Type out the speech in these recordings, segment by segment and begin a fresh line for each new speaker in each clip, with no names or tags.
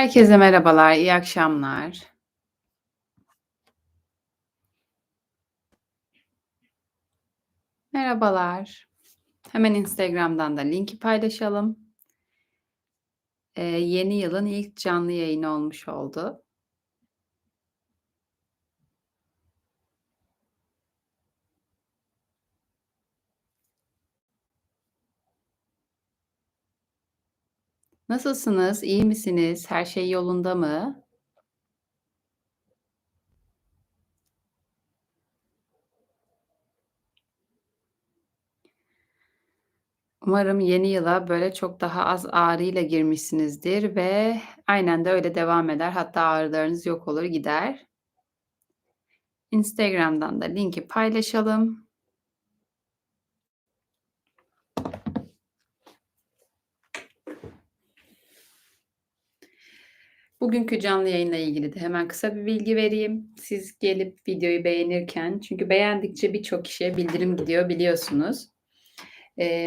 Herkese merhabalar, iyi akşamlar. Merhabalar. Hemen Instagram'dan da linki paylaşalım. Eee, yeni yılın ilk canlı yayını olmuş oldu. Nasılsınız? İyi misiniz? Her şey yolunda mı? Umarım yeni yıla böyle çok daha az ağrıyla girmişsinizdir ve aynen de öyle devam eder. Hatta ağrılarınız yok olur gider. Instagram'dan da linki paylaşalım. Bugünkü canlı yayınla ilgili de hemen kısa bir bilgi vereyim. Siz gelip videoyu beğenirken çünkü beğendikçe birçok kişiye bildirim gidiyor biliyorsunuz.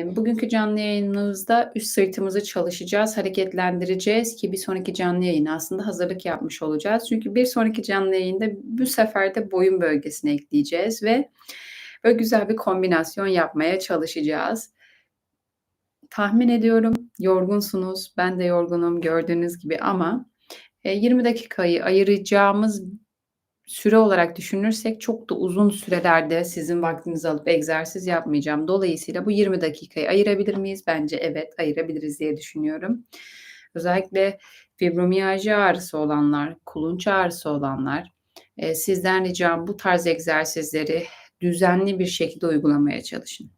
Bugünkü canlı yayınımızda üst sırtımızı çalışacağız, hareketlendireceğiz ki bir sonraki canlı yayına aslında hazırlık yapmış olacağız. Çünkü bir sonraki canlı yayında bu sefer de boyun bölgesine ekleyeceğiz ve böyle güzel bir kombinasyon yapmaya çalışacağız. Tahmin ediyorum yorgunsunuz. Ben de yorgunum gördüğünüz gibi ama, 20 dakikayı ayıracağımız süre olarak düşünürsek çok da uzun sürelerde sizin vaktinizi alıp egzersiz yapmayacağım. Dolayısıyla bu 20 dakikayı ayırabilir miyiz? Bence evet, ayırabiliriz diye düşünüyorum. Özellikle fibromiyalji ağrısı olanlar, kulunç ağrısı olanlar, eee, sizden ricam bu tarz egzersizleri düzenli bir şekilde uygulamaya çalışın.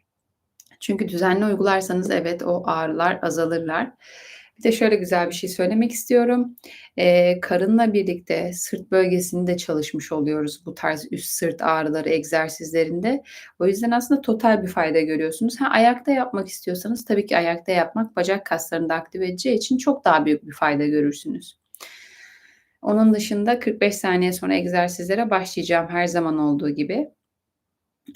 Çünkü düzenli uygularsanız evet, o ağrılar azalırlar. Bir de şöyle güzel bir şey söylemek istiyorum. Eee, karınla birlikte sırt bölgesini de çalışmış oluyoruz bu tarz üst sırt ağrıları egzersizlerinde. O yüzden aslında total bir fayda görüyorsunuz. Ha, ayakta yapmak istiyorsanız tabii ki ayakta yapmak bacak kaslarını da aktive edeceği için çok daha büyük bir fayda görürsünüz. Onun dışında 45 saniye sonra egzersizlere başlayacağım her zaman olduğu gibi.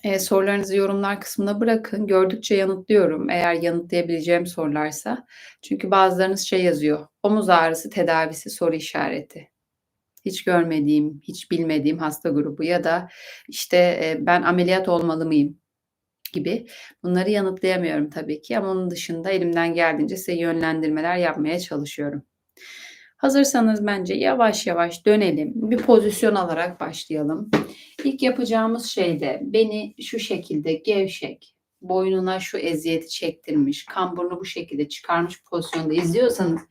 Eee, sorularınızı yorumlar kısmına bırakın. Gördükçe yanıtlıyorum eğer yanıtlayabileceğim sorularsa. Çünkü bazılarınız şey yazıyor, omuz ağrısı tedavisi soru işareti. Hiç görmediğim, hiç bilmediğim hasta grubu ya da işte, eee, ben ameliyat olmalı mıyım gibi. Bunları yanıtlayamıyorum tabii ki ama onun dışında elimden geldiğince size yönlendirmeler yapmaya çalışıyorum. Hazırsanız bence yavaş yavaş dönelim. Bir pozisyon alarak başlayalım. İlk yapacağımız şey de beni şu şekilde gevşek, boynuna şu eziyeti çektirmiş, kamburunu bu şekilde çıkarmış pozisyonda izliyorsanız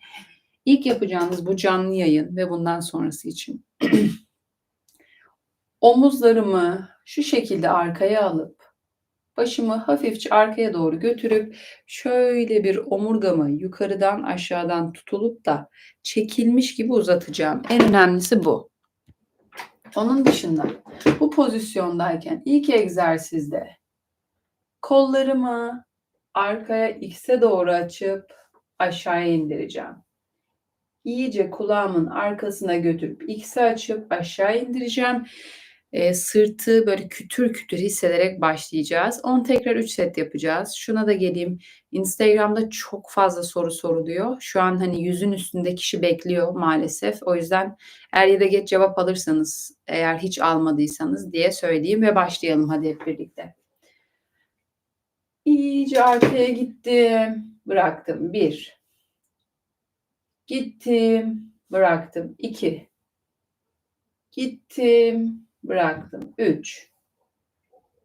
ilk yapacağınız bu canlı yayın ve bundan sonrası için omuzlarımı şu şekilde arkaya alıp başımı hafifçe arkaya doğru götürüp şöyle bir omurgamı yukarıdan aşağıdan tutulup da çekilmiş gibi uzatacağım. En önemlisi bu. Onun dışında bu pozisyondayken ilk egzersizde kollarımı arkaya X'e doğru açıp aşağıya indireceğim. İyice kulağımın arkasına götürüp X'e açıp aşağı indireceğim. Eee, sırtı böyle kütür kütür hissederek başlayacağız. 10 tekrar 3 set yapacağız. Şuna da geleyim. Instagram'da çok fazla soru soruluyor. Şu an hani 100'ün üstünde kişi bekliyor maalesef. O yüzden er ya da geç cevap alırsanız, eğer hiç almadıysanız diye söyleyeyim ve başlayalım hadi hep birlikte. İyice arkaya gittim, bıraktım. 1 Gittim, bıraktım. 2 Gittim, bıraktım. 3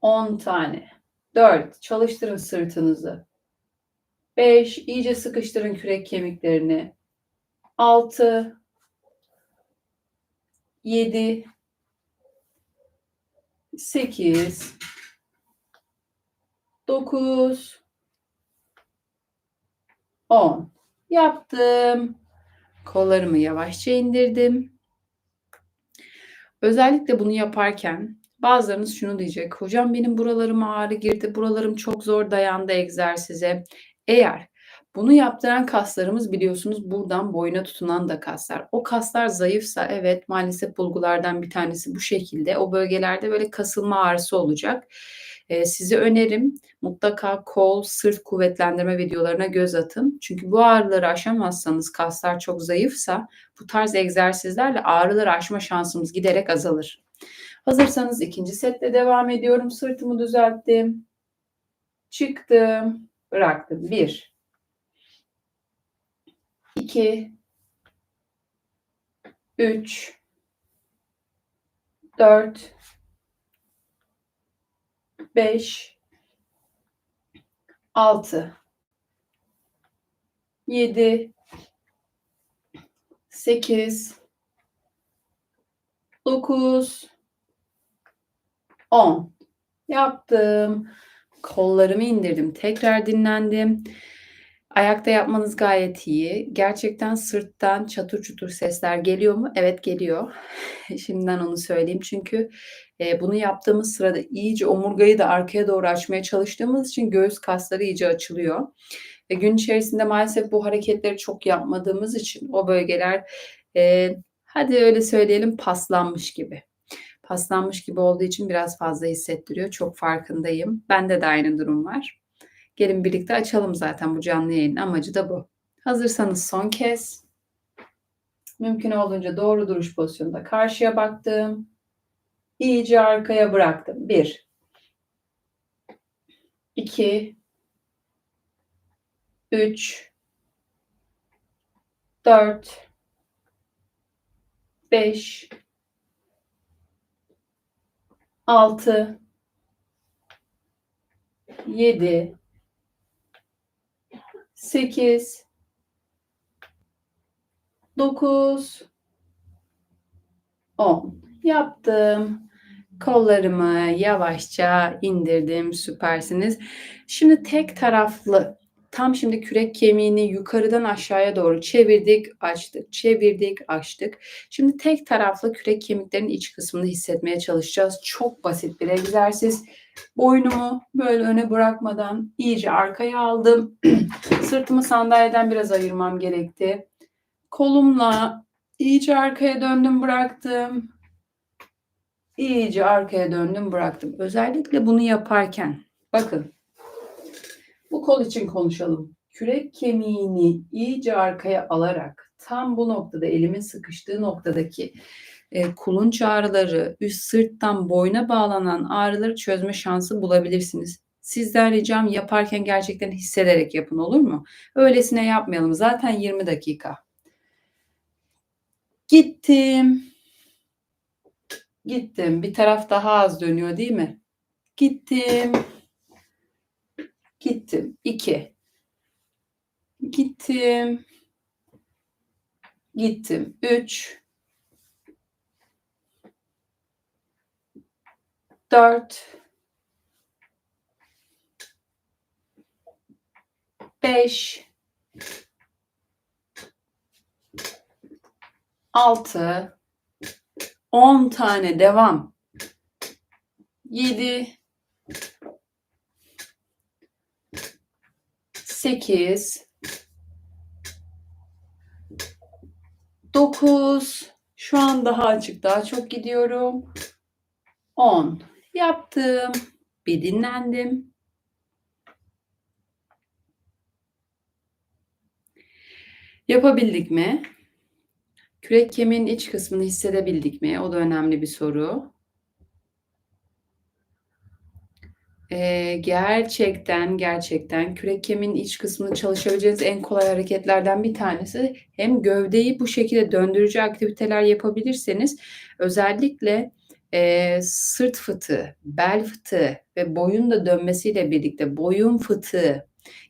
10 tane. 4 çalıştırın sırtınızı. 5 iyice sıkıştırın kürek kemiklerini. 6 7 8 9 10 yaptım. Kollarımı yavaşça indirdim. Özellikle bunu yaparken bazılarınız şunu diyecek. Hocam benim buralarıma ağrı girdi. Buralarım çok zor dayandı egzersize. Eğer bunu yaptıran kaslarımız biliyorsunuz buradan boyuna tutunan da kaslar. O kaslar zayıfsa evet maalesef bulgulardan bir tanesi bu şekilde. O bölgelerde böyle kasılma ağrısı olacak. Eee, size önerim mutlaka kol, sırt kuvvetlendirme videolarına göz atın. Çünkü bu ağrıları aşamazsanız, kaslar çok zayıfsa bu tarz egzersizlerle ağrıları aşma şansımız giderek azalır. Hazırsanız ikinci setle devam ediyorum. Sırtımı düzelttim. Çıktım, bıraktım. 1 2 3 4 5 6 7 8 9 10 yaptım. Kollarımı indirdim. Tekrar dinlendim. Ayakta yapmanız gayet iyi. Gerçekten sırttan çatır çutur sesler geliyor mu? Evet geliyor. Şimdiden onu söyleyeyim. Çünkü e, bunu yaptığımız sırada iyice omurgayı da arkaya doğru açmaya çalıştığımız için göğüs kasları iyice açılıyor. Ve gün içerisinde maalesef bu hareketleri çok yapmadığımız için o bölgeler e, hadi öyle söyleyelim paslanmış gibi. Paslanmış gibi olduğu için biraz fazla hissettiriyor. Çok farkındayım. Bende de aynı durum var. Gelin birlikte açalım zaten bu canlı yayının amacı da bu. Hazırsanız son kez mümkün olduğunca doğru duruş pozisyonunda karşıya baktım. İyice arkaya bıraktım. 1 2 3 4 5 6 7 8 9 10 yaptım. Kollarımı yavaşça indirdim. Süpersiniz. Şimdi tek taraflı tam şimdi kürek kemiğini yukarıdan aşağıya doğru çevirdik, açtık, çevirdik, açtık. Şimdi tek taraflı kürek kemiklerinin iç kısmını hissetmeye çalışacağız. Çok basit bir egzersiz. Boynumu böyle öne bırakmadan iyice arkaya aldım. Sırtımı sandalyeden biraz ayırmam gerekti. Kolumla iyice arkaya döndüm bıraktım. İyice arkaya döndüm bıraktım. Özellikle bunu yaparken bakın bu kol için konuşalım. Kürek kemiğini iyice arkaya alarak tam bu noktada elimin sıkıştığı noktadaki e, kulunç ağrıları, üst sırttan boyna bağlanan ağrıları çözme şansı bulabilirsiniz. Sizden ricam yaparken gerçekten hissederek yapın olur mu? Öylesine yapmayalım. Zaten 20 dakika. Gittim. Gittim. Bir taraf daha az dönüyor değil mi? Gittim. Gittim. 2. Gittim. Gittim. 3. 4 5 6 10 tane devam 7 8 9 şu an daha açık daha çok gidiyorum 10 Yaptım. Bir dinlendim. Yapabildik mi? Kürek kemiğin iç kısmını hissedebildik mi? O da önemli bir soru. Ee, gerçekten gerçekten kürek kemiğin iç kısmını çalışabileceğiniz en kolay hareketlerden bir tanesi. Hem gövdeyi bu şekilde döndürücü aktiviteler yapabilirseniz özellikle e, sırt fıtığı, bel fıtığı ve boyun da dönmesiyle birlikte boyun fıtığı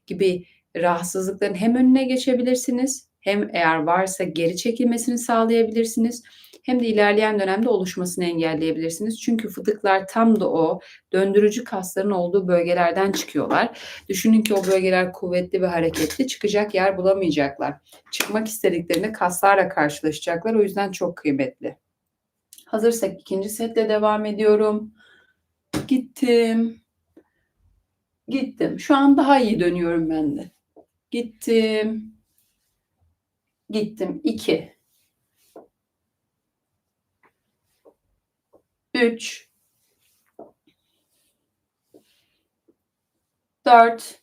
gibi rahatsızlıkların hem önüne geçebilirsiniz hem eğer varsa geri çekilmesini sağlayabilirsiniz hem de ilerleyen dönemde oluşmasını engelleyebilirsiniz. Çünkü fıtıklar tam da o döndürücü kasların olduğu bölgelerden çıkıyorlar. Düşünün ki o bölgeler kuvvetli ve hareketli çıkacak yer bulamayacaklar. Çıkmak istediklerinde kaslarla karşılaşacaklar. O yüzden çok kıymetli. Hazırsak ikinci setle devam ediyorum. Gittim. Gittim. Şu an daha iyi dönüyorum ben de. Gittim. Gittim. 2 3 4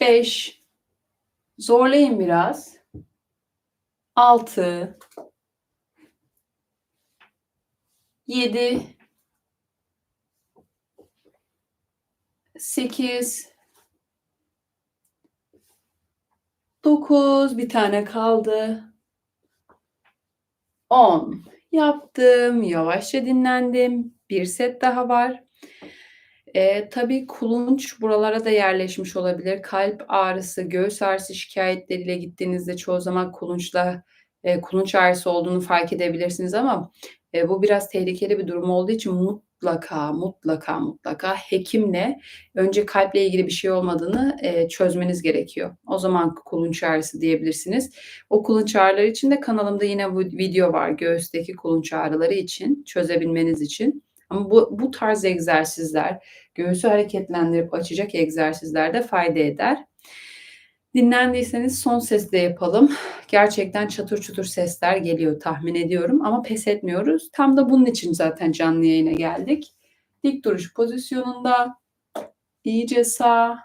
5 Zorlayın biraz. 6 7 8 9 bir tane kaldı. 10 yaptım. Yavaşça dinlendim. Bir set daha var. Ee, tabii kulunç buralara da yerleşmiş olabilir. Kalp ağrısı, göğüs ağrısı şikayetleriyle gittiğinizde çoğu zaman kulunçla e, kulunç ağrısı olduğunu fark edebilirsiniz ama e, bu biraz tehlikeli bir durum olduğu için mutlaka mutlaka mutlaka hekimle önce kalple ilgili bir şey olmadığını e, çözmeniz gerekiyor. O zaman kulunç ağrısı diyebilirsiniz. O kulunç ağrıları için de kanalımda yine bu video var göğüsteki kulunç ağrıları için çözebilmeniz için. Ama bu, bu tarz egzersizler göğsü hareketlendirip açacak egzersizlerde fayda eder. Dinlendiyseniz son sesle yapalım. Gerçekten çatır çutur sesler geliyor tahmin ediyorum ama pes etmiyoruz. Tam da bunun için zaten canlı yayına geldik. Dik duruş pozisyonunda iyice sağ,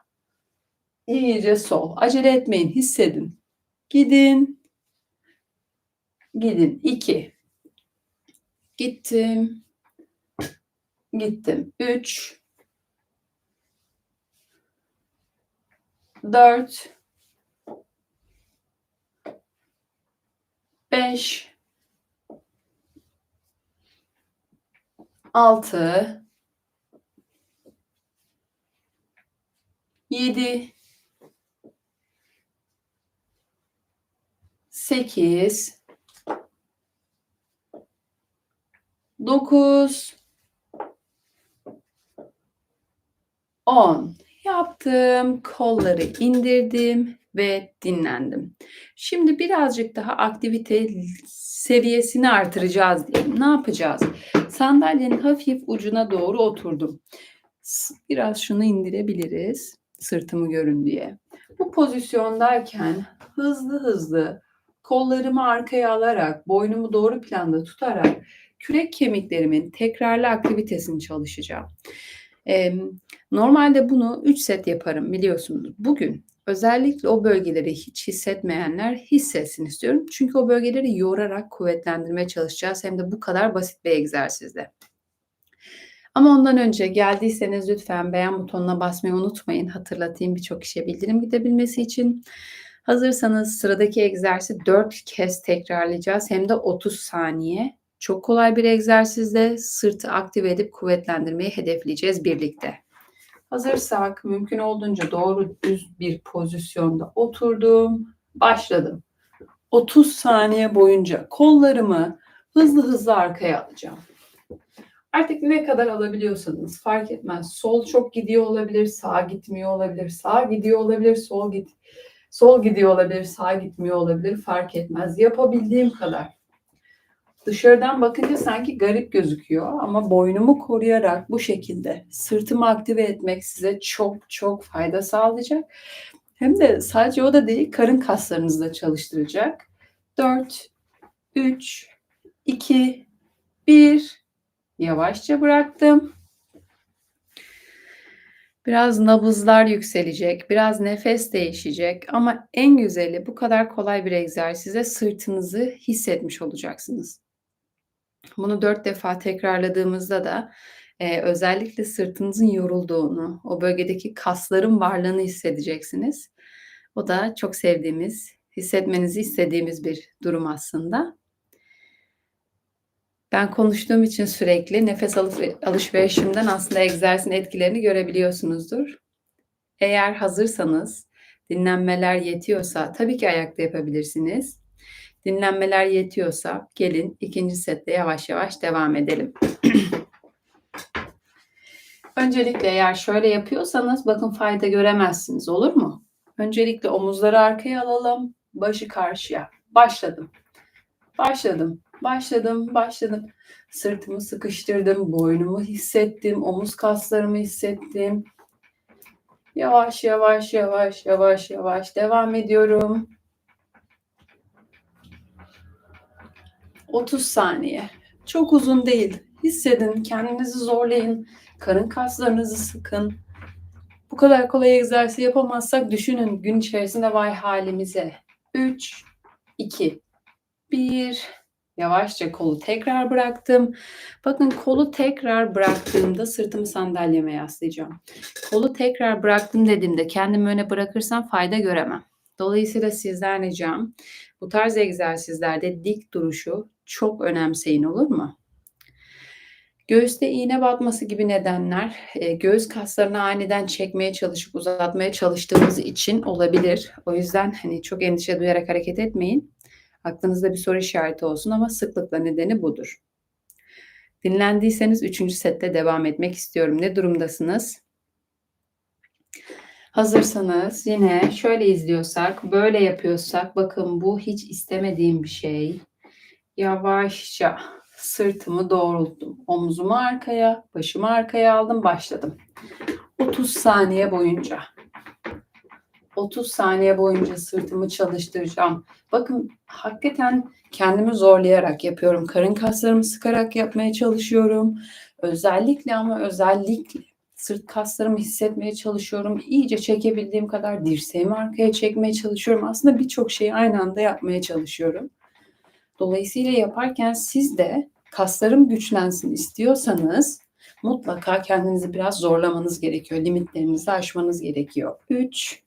iyice sol. Acele etmeyin, hissedin. Gidin. Gidin. 2. Gittim. Gittim. 3 4 5 6 7 8 9 10 yaptım. Kolları indirdim ve dinlendim. Şimdi birazcık daha aktivite seviyesini artıracağız diyelim. Ne yapacağız? Sandalyenin hafif ucuna doğru oturdum. Biraz şunu indirebiliriz. Sırtımı görün diye. Bu pozisyondayken hızlı hızlı kollarımı arkaya alarak, boynumu doğru planda tutarak kürek kemiklerimin tekrarlı aktivitesini çalışacağım. Ee, normalde bunu 3 set yaparım biliyorsunuz. Bugün özellikle o bölgeleri hiç hissetmeyenler hissetsin istiyorum. Çünkü o bölgeleri yorarak kuvvetlendirmeye çalışacağız. Hem de bu kadar basit bir egzersizde. Ama ondan önce geldiyseniz lütfen beğen butonuna basmayı unutmayın. Hatırlatayım birçok kişiye bildirim gidebilmesi için. Hazırsanız sıradaki egzersizi 4 kez tekrarlayacağız. Hem de 30 saniye. Çok kolay bir egzersizde sırtı aktive edip kuvvetlendirmeyi hedefleyeceğiz birlikte. Hazırsak mümkün olduğunca doğru düz bir pozisyonda oturdum. Başladım. 30 saniye boyunca kollarımı hızlı hızlı arkaya alacağım. Artık ne kadar alabiliyorsanız fark etmez. Sol çok gidiyor olabilir, sağ gitmiyor olabilir, sağ gidiyor olabilir, sol git sol gidiyor olabilir, sağ gitmiyor olabilir fark etmez. Yapabildiğim kadar. Dışarıdan bakınca sanki garip gözüküyor ama boynumu koruyarak bu şekilde sırtımı aktive etmek size çok çok fayda sağlayacak. Hem de sadece o da değil karın kaslarınızı da çalıştıracak. 4, 3, 2, 1 yavaşça bıraktım. Biraz nabızlar yükselecek, biraz nefes değişecek ama en güzeli bu kadar kolay bir egzersize sırtınızı hissetmiş olacaksınız. Bunu dört defa tekrarladığımızda da e, özellikle sırtınızın yorulduğunu, o bölgedeki kasların varlığını hissedeceksiniz. O da çok sevdiğimiz, hissetmenizi istediğimiz bir durum aslında. Ben konuştuğum için sürekli nefes alışverişimden aslında egzersizin etkilerini görebiliyorsunuzdur. Eğer hazırsanız, dinlenmeler yetiyorsa tabii ki ayakta yapabilirsiniz. Dinlenmeler yetiyorsa gelin ikinci sette yavaş yavaş devam edelim. Öncelikle eğer şöyle yapıyorsanız bakın fayda göremezsiniz olur mu? Öncelikle omuzları arkaya alalım, başı karşıya. Başladım. Başladım. Başladım, başladım. Sırtımı sıkıştırdım, boynumu hissettim, omuz kaslarımı hissettim. Yavaş yavaş yavaş yavaş yavaş devam ediyorum. 30 saniye. Çok uzun değil. Hissedin, kendinizi zorlayın, karın kaslarınızı sıkın. Bu kadar kolay egzersiz yapamazsak düşünün gün içerisinde vay halimize. 3, 2, 1. Yavaşça kolu tekrar bıraktım. Bakın kolu tekrar bıraktığımda sırtımı sandalyeme yaslayacağım. Kolu tekrar bıraktım dediğimde kendimi öne bırakırsam fayda göremem. Dolayısıyla sizden ricam bu tarz egzersizlerde dik duruşu çok önemseyin olur mu? Göğüste iğne batması gibi nedenler e, göğüs kaslarını aniden çekmeye çalışıp uzatmaya çalıştığımız için olabilir. O yüzden hani çok endişe duyarak hareket etmeyin. Aklınızda bir soru işareti olsun ama sıklıkla nedeni budur. Dinlendiyseniz 3. sette devam etmek istiyorum. Ne durumdasınız? Hazırsanız yine şöyle izliyorsak, böyle yapıyorsak bakın bu hiç istemediğim bir şey. Yavaşça sırtımı doğrulttum. Omzumu arkaya, başımı arkaya aldım, başladım. 30 saniye boyunca 30 saniye boyunca sırtımı çalıştıracağım. Bakın hakikaten kendimi zorlayarak yapıyorum. Karın kaslarımı sıkarak yapmaya çalışıyorum. Özellikle ama özellikle sırt kaslarımı hissetmeye çalışıyorum. İyice çekebildiğim kadar dirseğimi arkaya çekmeye çalışıyorum. Aslında birçok şeyi aynı anda yapmaya çalışıyorum. Dolayısıyla yaparken siz de kaslarım güçlensin istiyorsanız mutlaka kendinizi biraz zorlamanız gerekiyor. Limitlerinizi aşmanız gerekiyor. 3,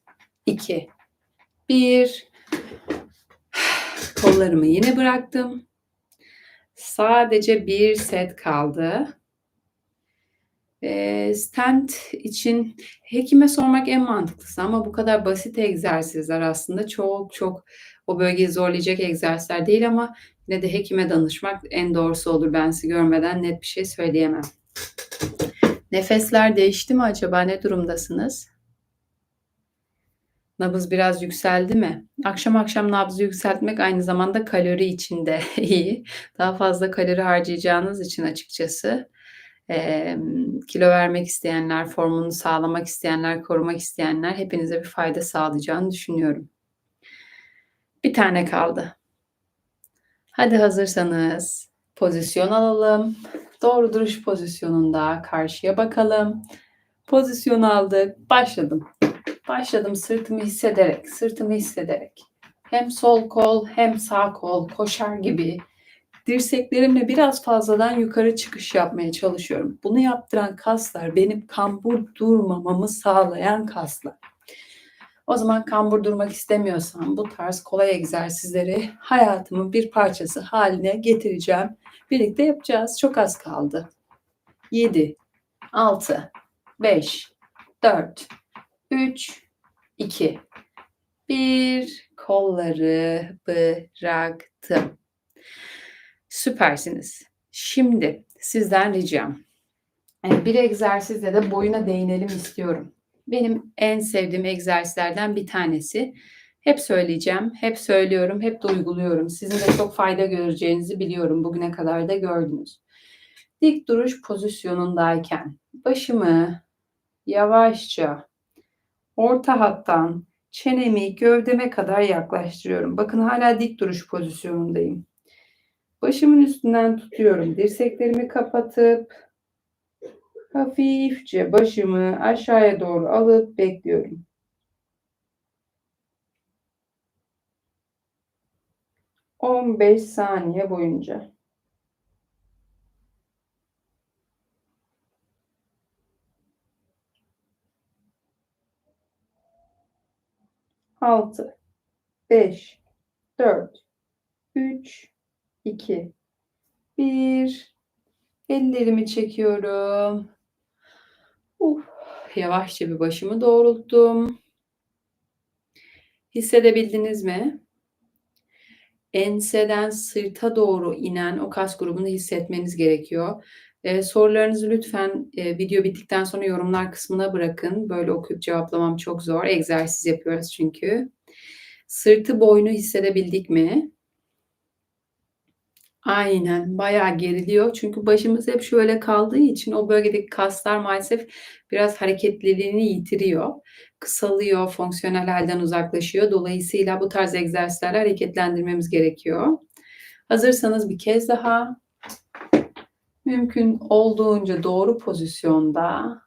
2, 1. Kollarımı yine bıraktım. Sadece bir set kaldı. E, stand için hekime sormak en mantıklısı ama bu kadar basit egzersizler aslında çok çok o bölgeyi zorlayacak egzersizler değil ama yine de hekime danışmak en doğrusu olur. Ben sizi görmeden net bir şey söyleyemem. Nefesler değişti mi acaba? Ne durumdasınız? Nabız biraz yükseldi mi? Akşam akşam nabzı yükseltmek aynı zamanda kalori için de iyi. Daha fazla kalori harcayacağınız için açıkçası e, kilo vermek isteyenler, formunu sağlamak isteyenler, korumak isteyenler hepinize bir fayda sağlayacağını düşünüyorum. Bir tane kaldı. Hadi hazırsanız pozisyon alalım. Doğru duruş pozisyonunda karşıya bakalım. Pozisyon aldık. Başladım. Başladım sırtımı hissederek, sırtımı hissederek. Hem sol kol hem sağ kol koşar gibi dirseklerimle biraz fazladan yukarı çıkış yapmaya çalışıyorum. Bunu yaptıran kaslar benim kambur durmamamı sağlayan kaslar. O zaman kambur durmak istemiyorsam bu tarz kolay egzersizleri hayatımın bir parçası haline getireceğim. Birlikte yapacağız. Çok az kaldı. 7, 6, 5, 4, 3, 2, 1. Kolları bıraktım. Süpersiniz. Şimdi sizden ricam. Yani bir egzersizde de boyuna değinelim istiyorum. Benim en sevdiğim egzersizlerden bir tanesi. Hep söyleyeceğim, hep söylüyorum, hep de uyguluyorum. Sizin de çok fayda göreceğinizi biliyorum. Bugüne kadar da gördünüz. Dik duruş pozisyonundayken başımı yavaşça orta hattan çenemi gövdeme kadar yaklaştırıyorum. Bakın hala dik duruş pozisyonundayım. Başımın üstünden tutuyorum. Dirseklerimi kapatıp hafifçe başımı aşağıya doğru alıp bekliyorum. On beş saniye boyunca. Altı, beş, dört, üç, 2, 1. Ellerimi çekiyorum. Uf, yavaşça bir başımı doğrulttum. Hissedebildiniz mi? Enseden sırta doğru inen o kas grubunu hissetmeniz gerekiyor. Ee, sorularınızı lütfen e, video bittikten sonra yorumlar kısmına bırakın. Böyle okuyup cevaplamam çok zor. Egzersiz yapıyoruz çünkü. Sırtı boynu hissedebildik mi? Aynen, bayağı geriliyor. Çünkü başımız hep şöyle kaldığı için o bölgedeki kaslar maalesef biraz hareketliliğini yitiriyor. Kısalıyor, fonksiyonel halden uzaklaşıyor. Dolayısıyla bu tarz egzersizlerle hareketlendirmemiz gerekiyor. Hazırsanız bir kez daha Mümkün olduğunca doğru pozisyonda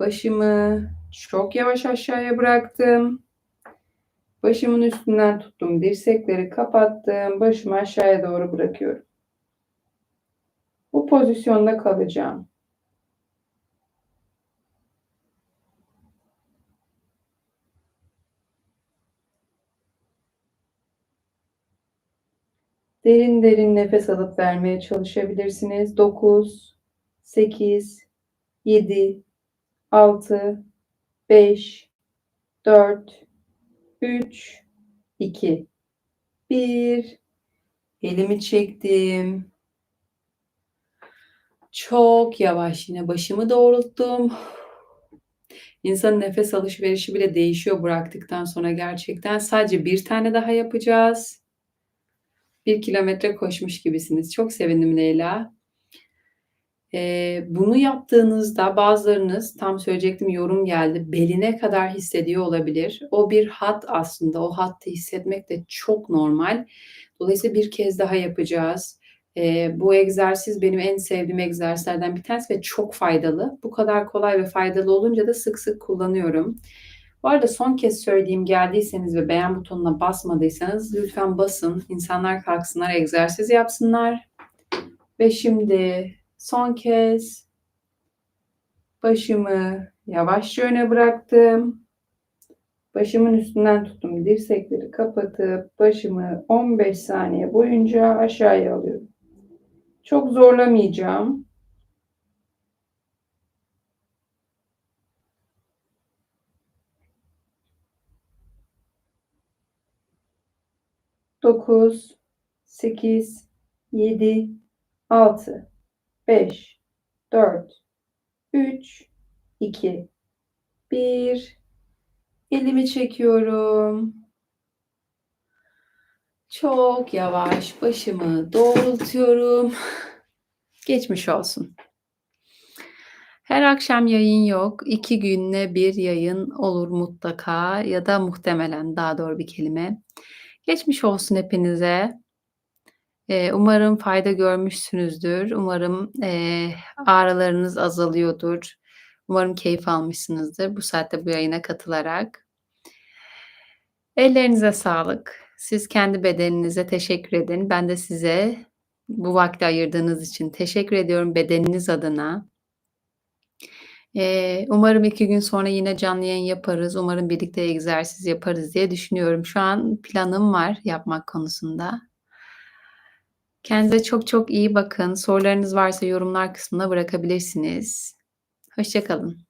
başımı çok yavaş aşağıya bıraktım. Başımın üstünden tuttum. Dirsekleri kapattım. Başımı aşağıya doğru bırakıyorum. Bu pozisyonda kalacağım. Derin derin nefes alıp vermeye çalışabilirsiniz. 9, 8, 7, 6, 5, 4, 3, 2, 1. Elimi çektim. Çok yavaş yine başımı doğrulttum. İnsanın nefes alışverişi bile değişiyor bıraktıktan sonra gerçekten. Sadece bir tane daha yapacağız. Bir kilometre koşmuş gibisiniz. Çok sevindim Leyla. Ee, bunu yaptığınızda bazılarınız tam söyleyecektim yorum geldi. Beline kadar hissediyor olabilir. O bir hat aslında. O hattı hissetmek de çok normal. Dolayısıyla bir kez daha yapacağız. Ee, bu egzersiz benim en sevdiğim egzersizlerden bir tanesi ve çok faydalı. Bu kadar kolay ve faydalı olunca da sık sık kullanıyorum. Bu arada son kez söyleyeyim geldiyseniz ve beğen butonuna basmadıysanız lütfen basın. İnsanlar kalksınlar, egzersiz yapsınlar. Ve şimdi son kez başımı yavaşça öne bıraktım. Başımın üstünden tuttum. Dirsekleri kapatıp başımı 15 saniye boyunca aşağıya alıyorum. Çok zorlamayacağım. Dokuz, sekiz, yedi, altı, beş, dört, üç, iki, bir. Elimi çekiyorum. Çok yavaş başımı doğrultuyorum. Geçmiş olsun. Her akşam yayın yok. İki günde bir yayın olur mutlaka ya da muhtemelen daha doğru bir kelime. Geçmiş olsun hepinize. Ee, umarım fayda görmüşsünüzdür. Umarım ağrılarınız azalıyordur. Umarım keyif almışsınızdır bu saatte bu yayına katılarak. Ellerinize sağlık. Siz kendi bedeninize teşekkür edin. Ben de size bu vakti ayırdığınız için teşekkür ediyorum bedeniniz adına. Eee, umarım 2 gün sonra yine canlı yayın yaparız. Umarım birlikte egzersiz yaparız diye düşünüyorum. Şu an planım var yapmak konusunda. Kendinize çok çok iyi bakın. Sorularınız varsa yorumlar kısmına bırakabilirsiniz. Hoşça kalın.